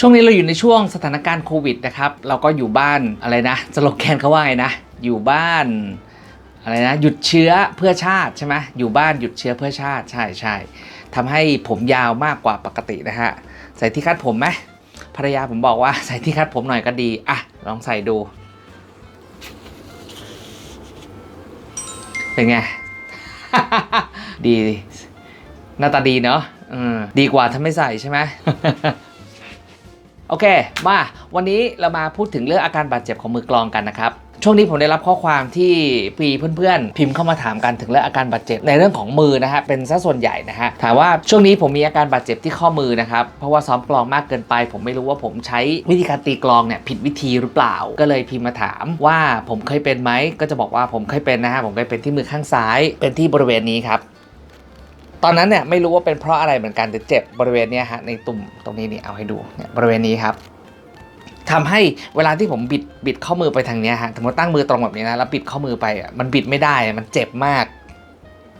ช่วงนี้เราอยู่ในช่วงสถานการณ์โควิดนะครับ เราก็อยู่บ้านอะไรนะสโลแกนเขาว่าไงนะ อยู่บ้านอะไรนะ หยุดเชื้อเพื่อชาติใช่ไหมอยู่บ้านหยุดเชื้อเพื่อชาติ ใช่ใช่ทำให้ผมยาวมากกว่าปกตินะฮะ ใส่ที่คาดผมไหมภรรยาผมบอกว่าใส่ที่คาดผมหน่อยก็ดี อะ ลองใส่ดู เป็นไง ดี หน้าตาดีเนาะดีกว่าถ้าไม่ใส่ใช่ไหม โอเค มาวันนี้เรามาพูดถึงเรื่องอาการบาดเจ็บของมือกลองกันนะครับ ช่วงนี้ผมได้รับข้อความที่ปีเพื่อนๆ พิมพ์เข้ามาถามกันถึงเรื่องอาการบาดเจ็บในเรื่องของมือนะฮะเป็นซะส่วนใหญ่นะฮะถามว่าช่วงนี้ผมมีอาการบาดเจ็บที่ข้อมือนะครับเพราะว่าซ้อมกลองมากเกินไป ผมไม่รู้ว่าผมใช้วิธีการตีกลองเนี่ยผิดวิธีหรือเปล่า ก็เลยพิมพ์มาถามว่าผมเคยเป็นไหมก็จะบอกว่าผมเคยเป็นนะฮะผมเคยเป็นที่มือข้างซ้ายเป็นที่บริเวณนี้ครับ ตอนนั้นเนี่ยไม่รู้ว่าเป็นเพราะอะไรเหมือนกันแต่เจ็บบริเวณเนี้ยฮะในตุ่มตรงนี้นี่เอาให้ดูเนี่ยบริเวณนี้ครับทำให้เวลาที่ผมบิดบิดข้อมือไปทางเนี้ยฮะสมมติตั้งมือตรงแบบนี้นะแล้วบิดข้อมือไปมันบิดไม่ได้มันเจ็บมาก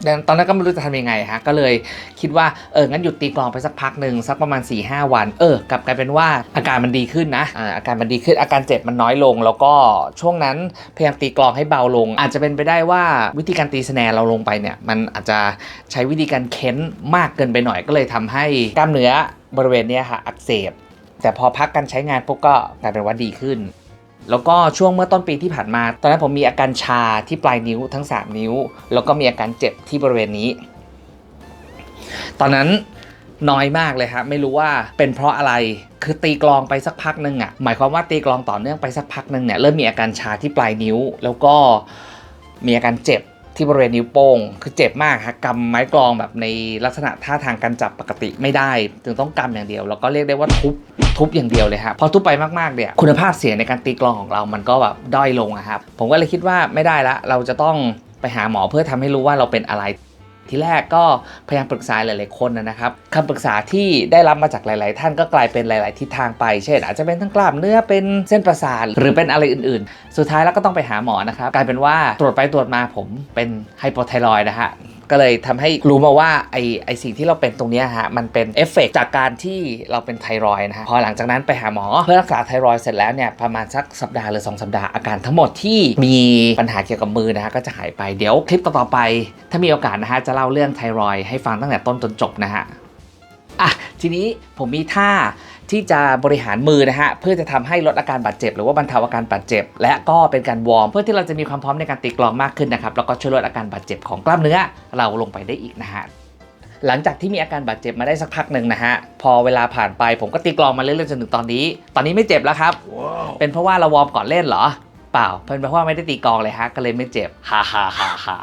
ดังนั้นตอนนั้นก็ไม่รู้จะทำยังไงฮะ ก็เลยคิดว่าเอองั้นหยุดตีกลองไปสักพักหนึ่งสักประมาณ4ีหวัน เออกลับกลายเป็นว่าอาการมันดีขึ้นนะอาอาการมันดีขึ้นอาการเจ็บมันน้อยลง แล้วก็ช่วงนั้นพยายามตีกลองให้เบาลง อาจจะเป็นไปได้ว่าวิธีการตีสแนร์เราลงไปเนี่ยมันอาจจะใช้วิธีการเค้นมากเกินไปหน่อยก็เลยทำให้กล้ามเนื้อบริเวณนี้ค่ะอักเสบแต่พอพักการใช้งานปุ๊บก็กลายเป็นว่าดีขึ้น แล้วก็ช่วงเมื่อต้นปีที่ผ่านมา ตอนนั้นผมมีอาการชาที่ปลายนิ้วทั้ง 3 นิ้ว แล้วก็มีอาการเจ็บที่บริเวณนี้ ตอนนั้นน้อยมากเลยครับไม่รู้ว่าเป็นเพราะอะไรคือตีกลองไปสักพักหนึ่งอะหมายความว่าตีกลองต่อเนื่องไปสักพักหนึ่งเนี่ยเริ่มมีอาการชาที่ปลายนิ้ว แล้วก็มีอาการเจ็บ ที่บริเวณนิ้วโป้ง คือเจ็บมากครับกำไม้กลองแบบในลักษณะท่าทางการจับปกติไม่ได้ จึงต้องกำอย่างเดียว แล้วก็เรียกได้ว่าทุบทุบอย่างเดียวเลยครับพอทุบไปมากๆเนี่ยคุณภาพเสียงในการตีกลองของเรามันก็แบบด้อยลงอะครับผมก็เลยคิดว่าไม่ได้ละเราจะต้องไปหาหมอเพื่อทำให้รู้ว่าเราเป็นอะไร ทีแรกก็พยายามปรึกษาหลาย ๆ คนนะครับคำปรึกษาที่ได้รับมาจากหลาย ๆ ท่านก็กลายเป็นหลาย ๆ ทิศทางไป เช่น อาจจะเป็นทั้งกล้ามเนื้อเป็นเส้นประสาทหรือเป็นอะไรอื่น ๆ สุดท้ายแล้วก็ต้องไปหาหมอนะครับกลายเป็นว่าตรวจไปตรวจมาผมเป็นไฮโปไทรอยนะฮะ ก็เลยทำให้รู้มาว่าไอไอสิ่งที่เราเป็นตรงนี้ฮะมันเป็นเอฟเฟกจากการที่เราเป็นไทรอยนะฮะพอหลังจากนั้นไปหาหมอเพื่อรักษาไทรอยเสร็จแล้วเนี่ยประมาณสักสัปดาห์หรือ 2 สัปดาห์อาการทั้งหมดที่มีปัญหาเกี่ยวกับมือนะฮะก็จะหายไปเดี๋ยวคลิปต่อๆไป ถ้ามีโอกาสนะฮะจะเล่าเรื่องไทรอยให้ฟังตั้งแต่ต้นจนจบนะฮะ ทีนี้ผมมีท่าที่จะบริหารมือนะฮะเพื่อจะทำให้ลดอาการบาดเจ็บ หรือว่าบรรเทาอาการบาดเจ็บ และก็เป็นการวอร์มเพื่อที่เราจะมีความพร้อมในการตีกลองมากขึ้นนะครับแล้วก็ช่วยลดอาการบาดเจ็บของกล้ามเนื้อเราลงไปได้อีกนะฮะหลังจากที่มีอาการบาดเจ็บมาได้สักพักหนึ่งนะฮะ พอเวลาผ่านไปผมก็ตีกลองมาเรื่อยๆจนถึงตอนนี้ ตอนนี้ไม่เจ็บแล้วครับเป็นเพราะว่าเราวอร์มก่อนเล่นเหรอ เปล่า เป็นเพราะว่าไม่ได้ตีกลองเลยฮะ ก็เลยไม่เจ็บ ฮ่าฮ่าฮ่าฮ่า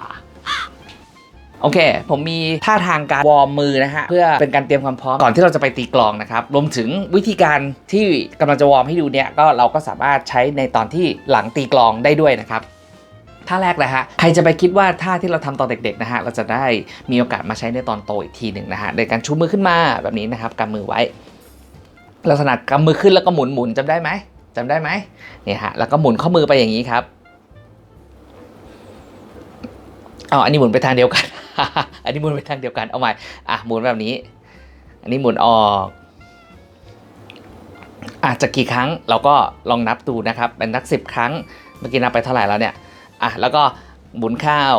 โอเค ผมมีท่าทางการวอร์มมือนะฮะ เพื่อเป็นการเตรียมความพร้อมก่อนที่เราจะไปตีกลองนะครับ รวมถึงวิธีการที่กำลังจะวอร์มให้ดูเนี่ยก็เราก็สามารถใช้ในตอนที่หลังตีกลองได้ด้วยนะครับท่าแรกเลยฮะ ใครจะไปคิดว่าท่าที่เราทำตอนเด็กๆนะฮะ เราจะได้มีโอกาสมาใช้ในตอนโตอีกทีหนึ่งนะฮะ โดยการชูมือขึ้นมาแบบนี้นะครับกำมือไว้ ลักษณะกำมือขึ้นแล้วก็หมุนหมุนๆจำได้ไหมจำได้ไหมเนี่ยฮะ แล้วก็หมุนข้อมือไปอย่างนี้ครับอ๋ออันนี้หมุนไปทางเดียวกัน อันนี้หมุนไปทางเดียวกันเอาใหม่อะหมุนแบบนี้ อันนี้หมุนออกอาจจะกี่ครั้งเราก็ลองนับดูนะครับ เป็นนักสิบครั้งเมื่อกี้นับไปเท่าไหร่แล้วเนี่ยอะแล้วก็หมุนข้าว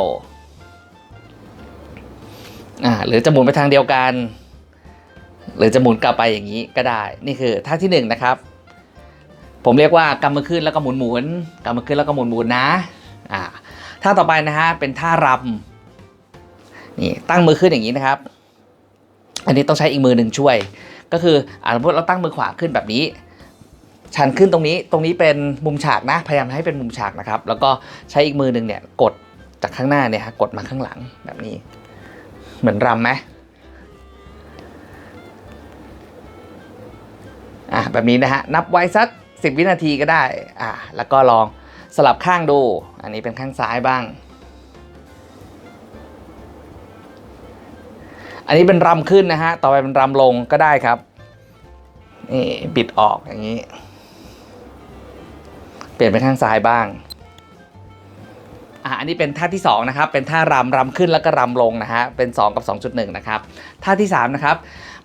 อ่าหรือจะหมุนไปทางเดียวกัน หรือจะหมุนกลับไปอย่างนี้ก็ได้ นี่คือท่าที่หนึ่งนะครับ ผมเรียกว่ากำมือขึ้นแล้วก็หมุนหมุนกำมือขึ้นแล้วก็หมุนหมุนนะอ่าท่าต่อไปนะฮะเป็นท่ารำ นี่ตั้งมือขึ้นอย่างนี้นะครับ อันนี้ต้องใช้อีกมือหนึ่งช่วย ก็คืออ่าสมมติเราตั้งมือขวาขึ้นแบบนี้ ชันขึ้นตรงนี้ตรงนี้เป็นมุมฉากนะพยายามให้เป็นมุมฉากนะครับ แล้วก็ใช้อีกมือหนึ่งเนี่ยกดจากข้างหน้าเนี่ยฮะกดมาข้างหลังแบบนี้ เหมือนรำไหมอะแบบนี้นะฮะนับไว้สักสิบวินาทีก็ได้อะแล้วก็ลองสลับข้างดู อันนี้เป็นข้างซ้ายบ้าง อันนี้เป็นรำขึ้นนะฮะ ต่อไปเป็นรำลงก็ได้ครับ นี่บิดออกอย่างนี้ เปลี่ยนไปข้างซ้ายบ้างอะอันนี้เป็นท่าที่2นะครับ เป็นท่ารำรำขึ้นแล้วก็รำลงนะฮะ เป็น 2 กับ 2.1 นะครับ ท่าที่3นะครับ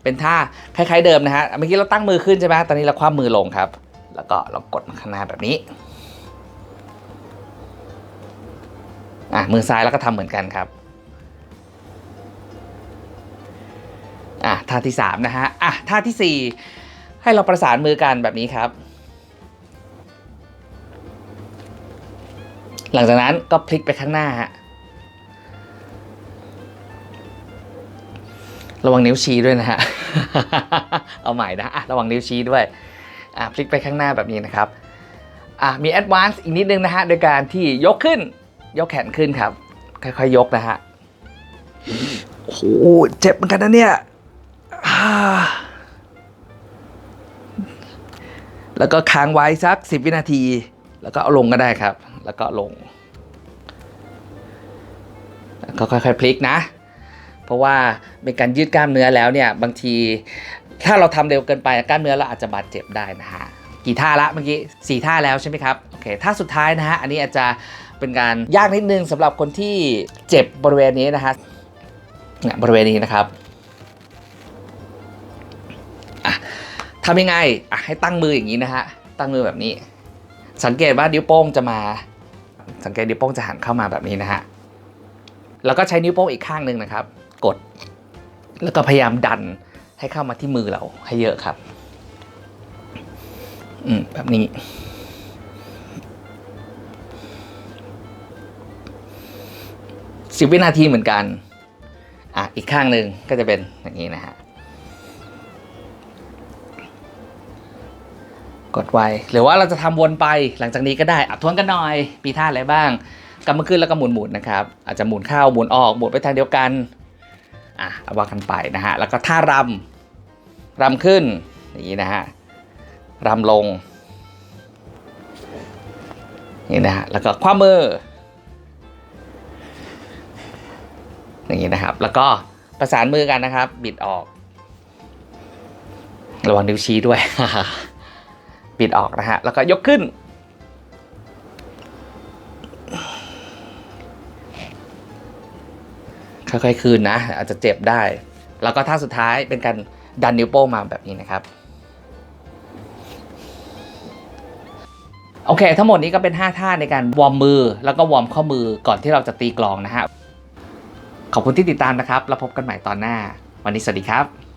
เป็นท่าคล้ายๆเดิมนะฮะ เมื่อกี้เราตั้งมือขึ้นใช่ไหมตอนนี้เราคว่ำมือลงครับ แล้วก็เรากดมาข้างหน้าแบบนี้ อะมือซ้ายแล้วก็ทำเหมือนกันครับ ท่าที่สามนะฮะ อะ ท่าที่สี่ให้เราประสานมือกันแบบนี้ครับ หลังจากนั้นก็พลิกไปข้างหน้าฮะระวังนิ้วชี้ด้วยนะฮะ เอาใหม่นะอะระวังนิ้วชี้ด้วยอะพลิกไปข้างหน้าแบบนี้นะครับอะมีแอดวานซ์อีกนิดนึงนะฮะ โดยการที่ยกขึ้น ยกแขนขึ้นครับ ค่อยๆยกนะฮะ โอ้โห เจ็บเหมือนกันนะเนี่ย แล้วก็ค้างไว้สัก 10 วินาที แล้วก็เอาลงก็ได้ครับ แล้วก็ลงก็ค่อยๆพลิกนะ เพราะว่าเป็นการยืดกล้ามเนื้อแล้วเนี่ย บางทีถ้าเราทำเร็วเกินไปกล้ามเนื้อเราอาจจะบาดเจ็บได้นะฮะกี่ท่าละเมื่อกี้สี่ท่าแล้วใช่ไหมครับโอเคท่าสุดท้ายนะฮะอันนี้อาจจะเป็นการยากนิดนึงสำหรับคนที่เจ็บบริเวณนี้นะฮะเนี่ยบริเวณนี้นะครับ ทำยังไงอะให้ตั้งมืออย่างนี้นะฮะ ตั้งมือแบบนี้ สังเกตว่านิ้วโป้งจะมา สังเกตนิ้วโป้งจะหันเข้ามาแบบนี้นะฮะ แล้วก็ใช้นิ้วโป้งอีกข้างหนึ่งนะครับ กด แล้วก็พยายามดันให้เข้ามาที่มือเราให้เยอะครับ อืมแบบนี้ สิบวินาทีเหมือนกัน อะ อีกข้างหนึ่งก็จะเป็นอย่างนี้นะฮะ กดไวหรือว่าเราจะทำวนไปหลังจากนี้ก็ได้อทวนกันหน่อยมีท่าอะไรบ้างกำมือขึ้นแล้วก็หมุนๆนะครับ อาจจะหมุนเข้าหมุนออกหมุนไปทางเดียวกันอะเอาว่ากันไปนะฮะแล้วก็ท่ารำรำขึ้นอย่างนี้นะฮะรำลงนี่นะฮะแล้วก็คว้ามืออย่างนี้นะครับ แล้วก็ประสานมือกันนะครับ บิดออก ระวังนิ้วชี้ด้วย บิดออกนะฮะ แล้วก็ยกขึ้น ค่อยๆคืนนะ อาจจะเจ็บได้ แล้วก็ท่าสุดท้ายเป็นการดันนิ้วโป้งมาแบบนี้นะครับ โอเค ทั้งหมดนี้ก็เป็น 5 ท่าในการวอร์มมือ แล้วก็วอร์มข้อมือก่อนที่เราจะตีกลองนะฮะ ขอบคุณที่ติดตามนะครับ แล้วพบกันใหม่ตอนหน้า วันนี้สวัสดีครับ